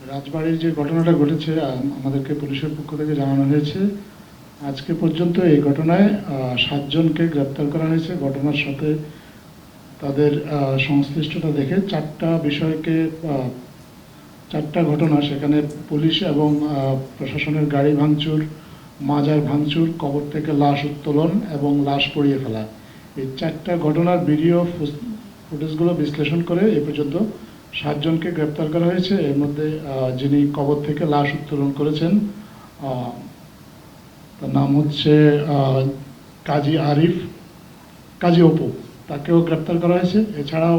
রাজবাড়ির যে ঘটনাটা ঘটেছে আমাদেরকে পুলিশের পক্ষ থেকে জানানো হয়েছে, আজকে পর্যন্ত এই ঘটনায় সাতজনকে গ্রেপ্তার করা হয়েছে। ঘটনার সাথে তাদের সংশ্লিষ্টতা দেখে চারটা বিষয়কে চারটা ঘটনা সেখানে পুলিশ এবং প্রশাসনের গাড়ি ভাঙচুর, মাজার ভাঙচুর, কবর থেকে লাশ উত্তোলন এবং লাশ পড়িয়ে ফেলা। এই চারটা ঘটনার ভিডিও ফুটেজগুলো বিশ্লেষণ করে এ পর্যন্ত সাতজনকে গ্রেপ্তার করা হয়েছে। এর মধ্যে যিনি কবর থেকে লাশ উত্তোলন করেছেন তার নাম হচ্ছে কাজী আরিফ কাজী অপু। তাকেও গ্রেপ্তার করা হয়েছে। এছাড়াও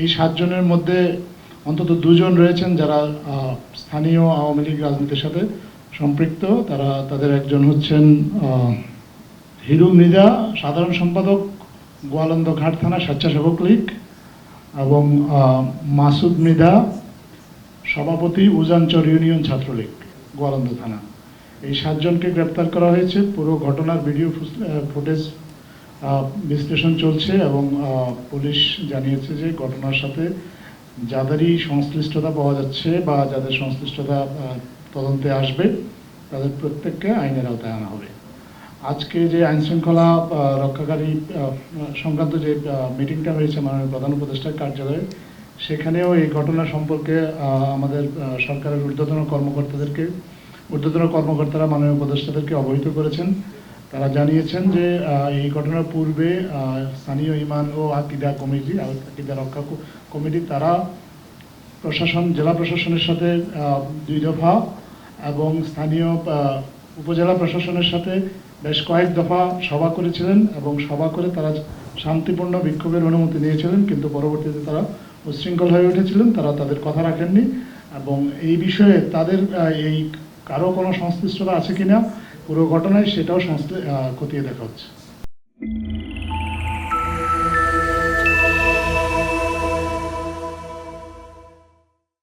এই সাতজনের মধ্যে অন্তত দুজন রয়েছেন যারা স্থানীয় আওয়ামী লীগ রাজনীতির সাথে সম্পৃক্ত। তারা তাদের একজন হচ্ছেন আহ, হিরু মৃদা সাধারণ সম্পাদক গোয়ালন্দ ঘাট থানা স্বেচ্ছাসেবক লীগ। এবং মাসুদ মৃদা সভাপতি উজানচর ইউনিয়ন ছাত্রলীগ, গোয়ালন্দ থানা। এই সাতজনকে গ্রেপ্তার করা হয়েছে। পুরো ঘটনার ভিডিও ফুটেজ বিশ্লেষণ চলছে এবং পুলিশ জানিয়েছে যে ঘটনার সাথে যাদেরই সংশ্লিষ্টতা পাওয়া যাচ্ছে বা যাদের সংশ্লিষ্টতা তদন্তে আসবে, তাদের প্রত্যেককে আইনের আওতায় আনা হবে। আজকে যে আইন শৃঙ্খলা রক্ষাকারী সংক্রান্ত যে মিটিংটা হয়েছে মাননীয় প্রধান উপদেষ্টার কার্যালয়ে, সেখানেও এই ঘটনা সম্পর্কে আমাদের সরকারের ঊর্ধ্বতন কর্মকর্তাদেরকে, ঊর্ধ্বতন কর্মকর্তারা মাননীয় উপদেষ্টাদেরকে অবহিত করেছেন। তারা জানিয়েছেন যে এই ঘটনার পূর্বে স্থানীয় ইমান ও আকিদা কমিটি আকিদা রক্ষা কমিটি, তারা প্রশাসন, জেলা প্রশাসনের সাথে দুই দফা এবং স্থানীয় উপজেলা প্রশাসনের সাথে বেশ কয়েক দফা সভা করেছিলেন এবং সভা করে তারা শান্তিপূর্ণ বিক্ষোভের অনুমতি নিয়েছিলেন, কিন্তু পরবর্তীতে তারা উচ্ছৃঙ্খল হয়ে উঠেছিলেন, তারা তাদের কথা রাখেননি এবং এই বিষয়ে তাদের এই কারও কোনো সংশ্লিষ্টতা আছে কিনা পুরো ঘটনায় সেটাও খতিয়ে দেখা হচ্ছে।